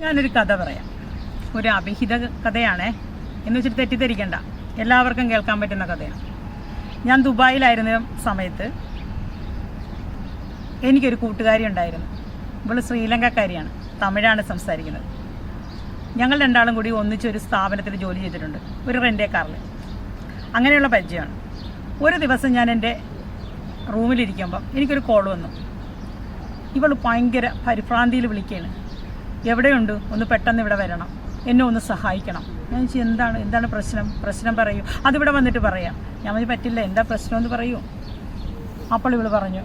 ഞാനൊരു കഥ പറയാം. ഒരു അഭിഹിത കഥയാണേ. എന്ന് വെച്ചിട്ട് തെറ്റിദ്ധരിക്കണ്ട. എല്ലാവർക്കും കേൾക്കാൻ പറ്റുന്ന കഥയാണ്. ഞാൻ ദുബായിലായിരുന്ന സമയത്ത് എനിക്കൊരു കൂട്ടുകാരി ഉണ്ടായിരുന്നു. ഇവൾ ശ്രീലങ്കക്കാരിയാണ്. തമിഴാണ് സംസാരിക്കുന്നത്. ഞങ്ങൾ രണ്ടാളും കൂടി ഒന്നിച്ചൊരു സ്ഥാപനത്തിൽ ജോലി ചെയ്തിട്ടുണ്ട്. ഒരു റെന്റേ കാറിൽ അങ്ങനെയുള്ള പരിചയമാണ്. ഒരു ദിവസം ഞാൻ എന്റെ റൂമിലിരിക്കുമ്പം എനിക്കൊരു കോൾ വന്നു. ഇവൾ ഭയങ്കര പരിഭ്രാന്തിയിൽ വിളിക്കുകയാണ്. എവിടെയുണ്ട്? ഒന്ന് പെട്ടെന്ന് ഇവിടെ വരണം. എന്നെ ഒന്ന് സഹായിക്കണം. ഞാൻ ചോദിച്ചു എന്താണ്? എന്താണ് പ്രശ്നം? പ്രശ്നം പറയൂ. അതിവിടെ വന്നിട്ട് പറയാം. ഞാൻ പറഞ്ഞു പറ്റില്ല. എന്താ പ്രശ്നം എന്ന് പറയൂ. അപ്പോൾ ഇവൾ പറഞ്ഞു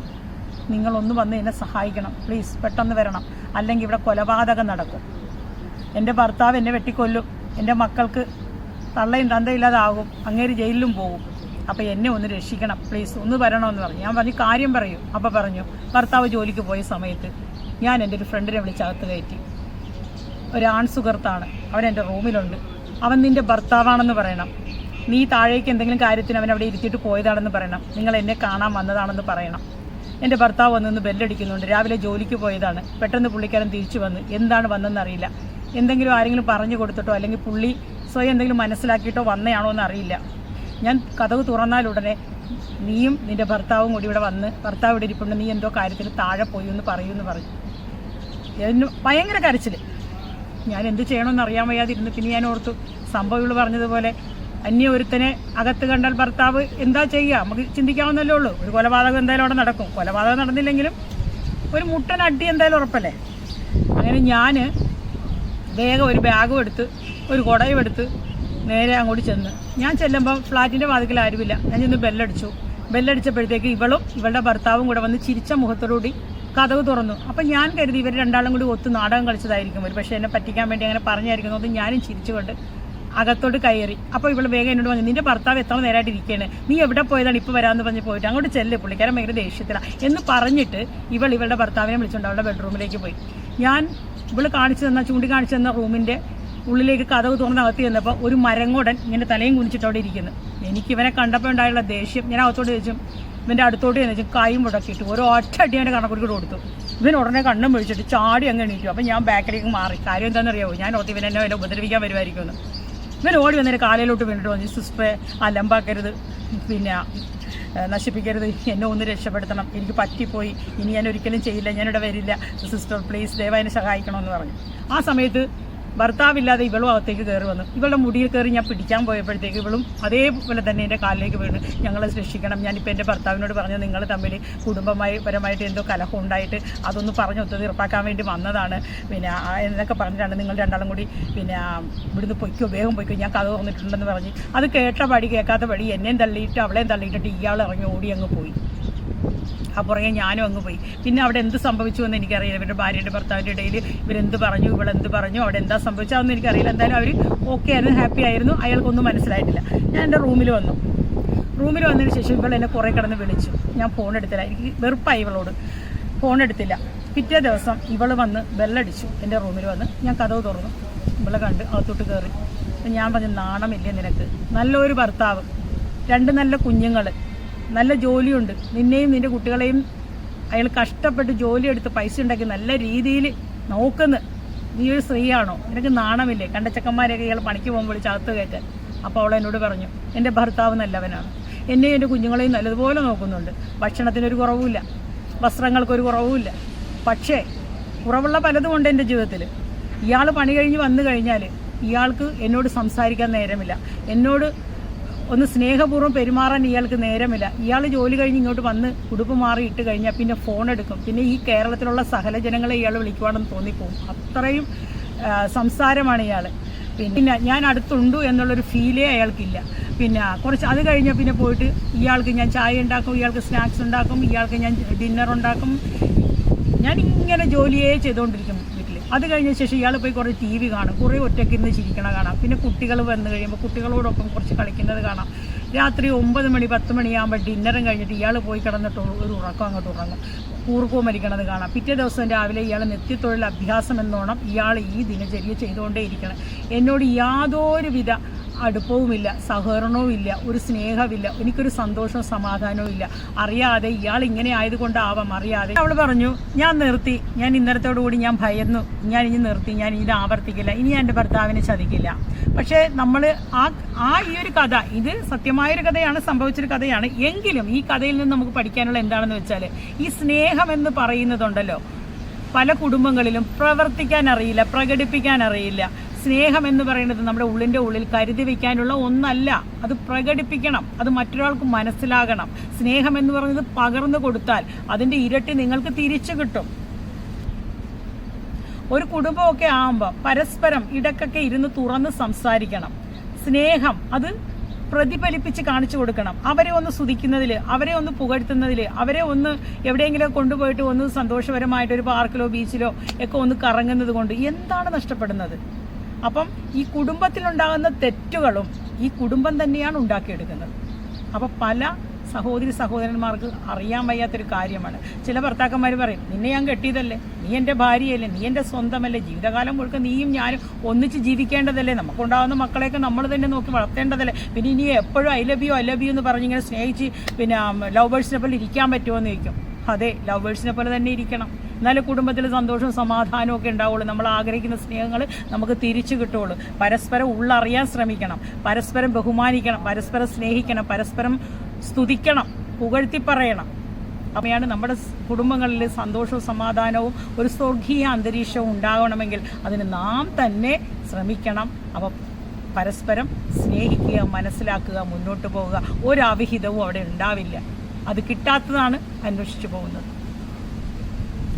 നിങ്ങളൊന്ന് വന്ന് എന്നെ സഹായിക്കണം. പ്ലീസ് പെട്ടെന്ന് വരണം. അല്ലെങ്കിൽ ഇവിടെ കൊലപാതകം നടക്കും. എന്റെ ഭർത്താവ് എന്നെ വെട്ടിക്കൊല്ലും. എന്റെ മക്കൾക്ക് തള്ളയും തന്തയില്ലാതാകും അങ്ങേര് ജയിലിലും പോകും. അപ്പോൾ എന്നെ ഒന്ന് രക്ഷിക്കണം. പ്ലീസ് ഒന്ന് വരണമെന്ന് പറഞ്ഞു. ഞാൻ പറഞ്ഞു കാര്യം പറയൂ. അപ്പോൾ പറഞ്ഞു ഭർത്താവ് ജോലിക്ക് പോയ സമയത്ത് ഞാൻ എന്റെ ഒരു ഫ്രണ്ടിനെ വിളിച്ചകത്ത് കയറ്റി. ഒരു ആൺ സുഹൃത്താണ്. അവൻ എന്റെ റൂമിലുണ്ട്. അവൻ നിന്റെ ഭർത്താവാണെന്ന് പറയണം. നീ താഴേക്ക് എന്തെങ്കിലും കാര്യത്തിന് അവൻ അവിടെ ഇരുത്തിയിട്ട് പോയതാണെന്ന് പറയണം. നിങ്ങൾ എന്നെ കാണാൻ വന്നതാണെന്ന് പറയണം. എന്റെ ഭർത്താവ് വന്നിന്ന് ബെല്ലടിക്കുന്നുണ്ട്. രാവിലെ ജോലിക്ക് പോയതാണ്. പെട്ടെന്ന് പുള്ളിക്കാരൻ തിരിച്ചു വന്ന് എന്താണ് വന്നതെന്ന് അറിയില്ല എന്തെങ്കിലും ആരെങ്കിലും പറഞ്ഞു കൊടുത്തിട്ടോ അല്ലെങ്കിൽ പുള്ളി സ്വയം എന്തെങ്കിലും മനസ്സിലാക്കിയിട്ടോ വന്നയാണോ എന്ന് അറിയില്ല ഞാൻ കഥവ് തുറന്നാലുടനെ നീയും നിന്റെ ഭർത്താവും കൂടി ഇവിടെ വന്ന് ഭർത്താവ് ഇവിടെ ഇരിപ്പുണ്ട് നീ എന്തോ കാര്യത്തിന് താഴെ പോയി എന്ന് പറയൂ എന്ന് പറഞ്ഞു. ഭയങ്കര കരച്ചിൽ ഞാൻ എന്ത് ചെയ്യണമെന്ന് അറിയാൻ വയ്യാതിരുന്നു. പിന്നെ ഞാൻ ഓർത്തു സംഭവങ്ങൾ പറഞ്ഞതുപോലെ അന്യ ഒരുത്തനെ അകത്ത് കണ്ടാൽ ഭർത്താവ് എന്താ ചെയ്യുക? നമുക്ക് ചിന്തിക്കാവുന്നല്ലേ ഉള്ളൂ. ഒരു കൊലപാതകം എന്തായാലും അവിടെ നടക്കും. കൊലപാതകം നടന്നില്ലെങ്കിലും ഒരു മുട്ടൻ അടി എന്തായാലും ഉറപ്പല്ലേ? അങ്ങനെ ഞാൻ വേഗം ഒരു ബാഗും എടുത്ത് ഒരു കുടയും എടുത്ത് നേരെ അങ്ങോട്ട് ചെന്ന്. ഞാൻ ചെല്ലുമ്പോൾ ഫ്ലാറ്റിന്റെ വാതിക്കൽ ആരുമില്ല. ഞാൻ ചെന്ന് ബെല്ലടിച്ചു. ബെല്ലടിച്ചപ്പോഴത്തേക്ക് ഇവളും ഇവളുടെ ഭർത്താവും കൂടെ വന്ന് ചിരിച്ച മുഖത്തോടുകൂടി കഥവ് തുറന്നു. അപ്പം ഞാൻ കരുതി ഇവർ രണ്ടാളും കൂടി ഒത്തു നാടകം കളിച്ചതായിരിക്കും. ഒരു പക്ഷേ എന്നെ പറ്റിക്കാൻ വേണ്ടി അങ്ങനെ പറഞ്ഞായിരിക്കുന്നു അത് ഞാനും ചിരിച്ചുകൊണ്ട് അകത്തോട്ട് കയറി. അപ്പോൾ ഇവൾ വേഗം എന്നോട് പറഞ്ഞു നിന്റെ ഭർത്താവ് എത്ര നേരമായിട്ട് ഇരിക്കുകയാണ് നീ എവിടെ പോയതാണ് ഇപ്പോൾ വരാമെന്ന് പറഞ്ഞ് പോയിട്ട് അങ്ങോട്ട് ചെല്ല്. പുള്ളിക്കാരൻ ഭയങ്കര ദേഷ്യത്തിലാണ് എന്ന് പറഞ്ഞിട്ട് ഇവൾ ഇവളുടെ ഭർത്താവിനെ വിളിച്ചുകൊണ്ട് അവളുടെ ബെഡ്റൂമിലേക്ക് പോയി. ഞാൻ ഇവൾ കാണിച്ചു തന്ന ചൂണ്ടിക്കാണിച്ചു തന്ന റൂമിന്റെ ഉള്ളിലേക്ക് കഥവ് തുറന്ന് അകത്ത് ചെന്നപ്പോൾ ഒരു മരങ്ങോടൻ ഇങ്ങനെ തലയും കുനിച്ചിട്ട് അവിടെ ഇരിക്കുന്നു. എനിക്ക് ഇവനെ കണ്ടപ്പോൾ ഉണ്ടായുള്ള ദേഷ്യം. ഞാൻ അകത്തോട്ട് ചോദിച്ചു ഇവന്റെ അടുത്തോട്ട് ചെന്നു കൈ മുടക്കിയിട്ട്. ഓരോ ഒറ്റ അടി അവന്റെ കണക്കുറിക്കൂടെ കൊടുത്തു. ഇവൻ ഉടനെ കണ്ണും വിളിച്ചിട്ട് ചാടി അങ്ങ് എണീറ്റു. അപ്പം ഞാൻ ബാക്കിലേക്ക് മാറി. കാര്യം എന്താണെന്നറിയാവോ? ഞാൻ ഓർത്ത് ഇവൻ എന്നെ എന്നെ ഉപദ്രവിക്കാൻ വരുമായിരിക്കുമെന്ന് ഇവൻ ഓടി വന്നിട്ട് കാലയിലോട്ട് വീണിട്ട് വന്നു സിസ്റ്ററെ അലമ്പാക്കരുത്. പിന്നെ നശിപ്പിക്കരുത്. എന്നെ ഒന്ന് രക്ഷപ്പെടുത്തണം. എനിക്ക് പറ്റിപ്പോയി. ഇനി ഞാൻ ഒരിക്കലും ചെയ്യില്ല. ഞാനിവിടെ വരില്ല. സിസ്റ്റർ പ്ലീസ് ദയവായി എന്നെ സഹായിക്കണമെന്ന് പറഞ്ഞു. ആ സമയത്ത് ഭർത്താവില്ലാതെ ഇവളും അകത്തേക്ക് കയറി വന്നു. ഇവളുടെ മുടിയിൽ കയറി ഞാൻ പിടിക്കാൻ പോയപ്പോഴത്തേക്ക് ഇവളും അതേപോലെ തന്നെ എന്റെ കാലിലേക്ക് വീണ്. ഞങ്ങളെ രക്ഷിക്കണം. ഞാനിപ്പോൾ എന്റെ ഭർത്താവിനോട് പറഞ്ഞു നിങ്ങൾ തമ്മിൽ കുടുംബമായി പരമായിട്ട് എന്തോ കലഹം ഉണ്ടായിട്ട് അതൊന്ന് പറഞ്ഞ് ഒത്തുതീർപ്പാക്കാൻ വേണ്ടി വന്നതാണ്. പിന്നെ എന്നൊക്കെ പറഞ്ഞിട്ടാണ് നിങ്ങൾ രണ്ടാളും കൂടി പിന്നെ ഇവിടുന്ന് പൊയ്ക്കോ വേഗം പൊയ്ക്കോ. ഞാൻ കഥ തുറന്നിട്ടുണ്ടെന്ന് പറഞ്ഞ്. അത് കേട്ട പടി കേൾക്കാത്ത പടി എന്നെയും തള്ളിയിട്ട് അവളെയും തള്ളിയിട്ടിട്ട് ഇയാൾ ഇറങ്ങി ഓടി അങ്ങ് പോയി. ആ പുറകെ ഞാനും അങ്ങ് പോയി. പിന്നെ അവിടെ എന്ത് സംഭവിച്ചു എന്ന് എനിക്കറിയില്ല. ഇവരുടെ ഭാര്യയുടെ ഭർത്താവിന്റെ ഇടയിൽ ഇവരെന്ത് പറഞ്ഞു ഇവളെന്ത് പറഞ്ഞു അവിടെ എന്താ സംഭവിച്ചതെന്ന് എനിക്കറിയില്ല. എന്തായാലും അവർ ഓക്കെ ആയിരുന്നു ഹാപ്പി ആയിരുന്നു. അയാൾക്കൊന്നും മനസ്സിലായിട്ടില്ല. ഞാൻ എന്റെ റൂമിൽ വന്നു. റൂമിൽ വന്നതിന് ശേഷം ഇവൾ എന്നെ കുറേ കിടന്ന് വിളിച്ചു. ഞാൻ ഫോൺ എടുത്തില്ല. എനിക്ക് വെറുപ്പായി ഇവളോട്. ഫോൺ എടുത്തില്ല. പിറ്റേ ദിവസം ഇവൾ വന്ന് ബെല്ലടിച്ചു എന്റെ റൂമിൽ വന്ന്. ഞാൻ കഥവ് തുറന്നു. ഇവളെ കണ്ട് അകത്തോട്ട് കയറി ഞാൻ പറഞ്ഞു നാണമില്ലേ നിനക്ക്? നല്ലൊരു ഭർത്താവ്. രണ്ട് നല്ല കുഞ്ഞുങ്ങൾ നല്ല ജോലിയുണ്ട്. നിന്നെയും നിന്റെ കുട്ടികളെയും അയാൾ കഷ്ടപ്പെട്ട് ജോലിയെടുത്ത് പൈസ ഉണ്ടാക്കി നല്ല രീതിയിൽ നോക്കുന്ന. നീ ഒരു സ്ത്രീയാണോ? നിനക്ക് നാണമില്ലേ? കണ്ട ചെക്കന്മാരെയൊക്കെ ഇയാൾ പണിക്ക് പോകുമ്പോൾ ചകത്ത് കയറ്റാൻ അപ്പോൾ അവൾ എന്നോട് പറഞ്ഞു എന്റെ ഭർത്താവ് നല്ലവനാണ്. എന്നെയും എന്റെ കുഞ്ഞുങ്ങളെയും നല്ലതുപോലെ നോക്കുന്നുണ്ട്. ഭക്ഷണത്തിനൊരു കുറവുമില്ല. വസ്ത്രങ്ങൾക്കൊരു കുറവുമില്ല. പക്ഷേ കുറവുള്ള പലതും ഉണ്ട് എന്റെ ജീവിതത്തിൽ. ഇയാൾ പണി കഴിഞ്ഞ് വന്നു കഴിഞ്ഞാൽ ഇയാൾക്ക് എന്നോട് സംസാരിക്കാൻ നേരമില്ല. എന്നോട് ഒന്ന് സ്നേഹപൂർവം പെരുമാറാൻ ഇയാൾക്ക് നേരമില്ല. ഇയാൾ ജോലി കഴിഞ്ഞ് ഇങ്ങോട്ട് വന്ന് ഉടുപ്പ് മാറി ഇട്ട് കഴിഞ്ഞാൽ പിന്നെ ഫോൺ എടുക്കും. പിന്നെ ഈ കേരളത്തിലുള്ള സകല ജനങ്ങളെ ഇയാൾ വിളിക്കുവാണെന്ന് തോന്നിപ്പോവും. അത്രയും സംസാരമാണ് ഇയാൾ പിന്നെ ഞാൻ അടുത്തുണ്ടു എന്നുള്ളൊരു ഫീലേ അയാൾക്കില്ല. പിന്നെ കുറച്ച് അത് കഴിഞ്ഞാൽ പിന്നെ പോയിട്ട് ഇയാൾക്ക് ഞാൻ ചായ ഉണ്ടാക്കും ഇയാൾക്ക് സ്നാക്സ് ഉണ്ടാക്കും ഇയാൾക്ക് ഞാൻ ഡിന്നർ ഉണ്ടാക്കും. ഞാൻ ഇങ്ങനെ ജോലിയേ ചെയ്തുകൊണ്ടിരിക്കും വീട്ടിൽ അത് കഴിഞ്ഞ ശേഷം ഇയാൾ പോയി കുറേ ടി വി കാണും. കുറേ ഒറ്റയ്ക്ക് ഇന്ന് ചിരിക്കണ കാണാം. പിന്നെ കുട്ടികൾ വന്നു കഴിയുമ്പോൾ കുട്ടികളോടൊപ്പം കുറച്ച് കളിക്കുന്നത് കാണാം. രാത്രി ഒമ്പത് മണി പത്ത് മണിയാകുമ്പോൾ ഡിന്നറും കഴിഞ്ഞിട്ട് ഇയാൾ പോയി കിടന്നിട്ട് ഒരു ഉറക്കം അങ്ങോട്ട് ഉറങ്ങും. കൂർക്കവും മരിക്കണത് കാണാം. പിറ്റേ ദിവസം രാവിലെ ഇയാൾ നിത്യത്തൊഴിൽ അഭ്യാസം എന്നോണം ഇയാൾ ഈ ദിനചര്യ ചെയ്തുകൊണ്ടേ ഇരിക്കണം എന്നോട് യാതൊരുവിധ അടുപ്പവുമില്ല സഹകരണവുമില്ല ഒരു സ്നേഹമില്ല എനിക്കൊരു സന്തോഷവും സമാധാനവും ഇല്ല. അറിയാതെ ഇയാൾ ഇങ്ങനെ ആയതുകൊണ്ടാവാം അറിയാതെ. അവൾ പറഞ്ഞു ഞാൻ നിർത്തി ഞാൻ ഇന്നലത്തോടു കൂടി ഞാൻ ഭയന്നു ഞാൻ ഇനി നിർത്തി ഞാൻ ഇനി ആവർത്തിക്കില്ല ഇനി ഞാൻ എന്റെ ഭർത്താവിനെ ചതിക്കില്ല. പക്ഷേ നമ്മൾ ആ ആ ഈ ഒരു കഥ ഇത് സത്യമായൊരു കഥയാണ് സംഭവിച്ചൊരു കഥയാണ്. എങ്കിലും ഈ കഥയിൽ നിന്ന് നമുക്ക് പഠിക്കാനുള്ള എന്താണെന്ന് വെച്ചാൽ ഈ സ്നേഹം എന്ന് പറയുന്നതുണ്ടല്ലോ. പല കുടുംബങ്ങളിലും പ്രവർത്തിക്കാൻ അറിയില്ല പ്രകടിപ്പിക്കാൻ അറിയില്ല. സ്നേഹം എന്ന് പറയുന്നത് നമ്മുടെ ഉള്ളിന്റെ ഉള്ളിൽ കരുതി വയ്ക്കാനുള്ള ഒന്നല്ല. അത് പ്രകടിപ്പിക്കണം. അത് മറ്റൊരാൾക്ക് മനസ്സിലാകണം. സ്നേഹം എന്ന് പറയുന്നത് പകർന്നു കൊടുത്താൽ അതിന്റെ ഇരട്ടി നിങ്ങൾക്ക് തിരിച്ചു കിട്ടും. ഒരു കുടുംബമൊക്കെ ആകുമ്പോൾ പരസ്പരം ഇടക്കൊക്കെ ഇരുന്ന് തുറന്ന് സംസാരിക്കണം. സ്നേഹം അത് പ്രതിഫലിപ്പിച്ച് കാണിച്ചു കൊടുക്കണം. അവരെ ഒന്ന് സ്തുതിക്കുന്നതിൽ അവരെ ഒന്ന് പുകഴ്ത്തുന്നതിൽ അവരെ ഒന്ന് എവിടെയെങ്കിലും കൊണ്ടുപോയിട്ട് ഒന്ന് സന്തോഷപരമായിട്ട് ഒരു പാർക്കിലോ ബീച്ചിലോ ഒക്കെ ഒന്ന് കറങ്ങുന്നത് കൊണ്ട് എന്താണ് നഷ്ടപ്പെടുന്നത്? അപ്പം ഈ കുടുംബത്തിലുണ്ടാകുന്ന തെറ്റുകളും ഈ കുടുംബം തന്നെയാണ് ഉണ്ടാക്കിയെടുക്കുന്നത്. അപ്പോൾ പല സഹോദരി സഹോദരന്മാർക്ക് അറിയാൻ വയ്യാത്തൊരു കാര്യമാണ്. ചില ഭർത്താക്കന്മാർ പറയും നിന്നെ ഞാൻ കെട്ടിയതല്ലേ? നീ എന്റെ ഭാര്യയല്ലേ? നീ എന്റെ സ്വന്തമല്ലേ? ജീവിതകാലം മുഴുവൻ നീയും ഞാനും ഒന്നിച്ച് ജീവിക്കേണ്ടതല്ലേ? നമുക്കുണ്ടാകുന്ന മക്കളെയൊക്കെ നമ്മൾ തന്നെ നോക്കി വളർത്തേണ്ടതല്ലേ? പിന്നെ ഇനി എപ്പോഴും I love you I love you എന്ന് പറഞ്ഞിങ്ങനെ സ്നേഹിച്ച് പിന്നെ ലവ് ബേഴ്സിനെ പോലെ ഇരിക്കാൻ പറ്റുമോ എന്ന് ചോദിക്കും. അതെ ലവ് ബേഴ്സിനെ പോലെ തന്നെ ഇരിക്കണം. എന്നാലേ കുടുംബത്തിൽ സന്തോഷവും സമാധാനവും ഒക്കെ ഉണ്ടാവുള്ളൂ. നമ്മൾ ആഗ്രഹിക്കുന്ന സ്നേഹങ്ങൾ നമുക്ക് തിരിച്ചു കിട്ടുള്ളൂ പരസ്പരം ഉള്ളറിയാൻ ശ്രമിക്കണം. പരസ്പരം ബഹുമാനിക്കണം. പരസ്പരം സ്നേഹിക്കണം. പരസ്പരം സ്തുതിക്കണം. പുകഴ്ത്തി പറയണം. അമ്മയാണ് നമ്മുടെ കുടുംബങ്ങളിൽ സന്തോഷവും സമാധാനവും ഒരു സ്വർഗീയ അന്തരീക്ഷവും ഉണ്ടാകണമെങ്കിൽ അതിന് നാം തന്നെ ശ്രമിക്കണം. അപ്പം പരസ്പരം സ്നേഹിക്കുക മനസ്സിലാക്കുക മുന്നോട്ട് പോവുക. ഒരു അവിഹിതവും അവിടെ ഉണ്ടാവില്ല. അത് കിട്ടാത്തതാണ് അന്വേഷിച്ചു പോകുന്നത്.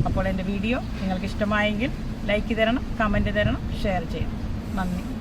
അപ്പോൾ എന്റെ വീഡിയോ നിങ്ങൾക്ക് ഇഷ്ടമായെങ്കിൽ ലൈക്ക് തരണം കമന്റ് തരണം ഷെയർ ചെയ്യണം. നന്ദി.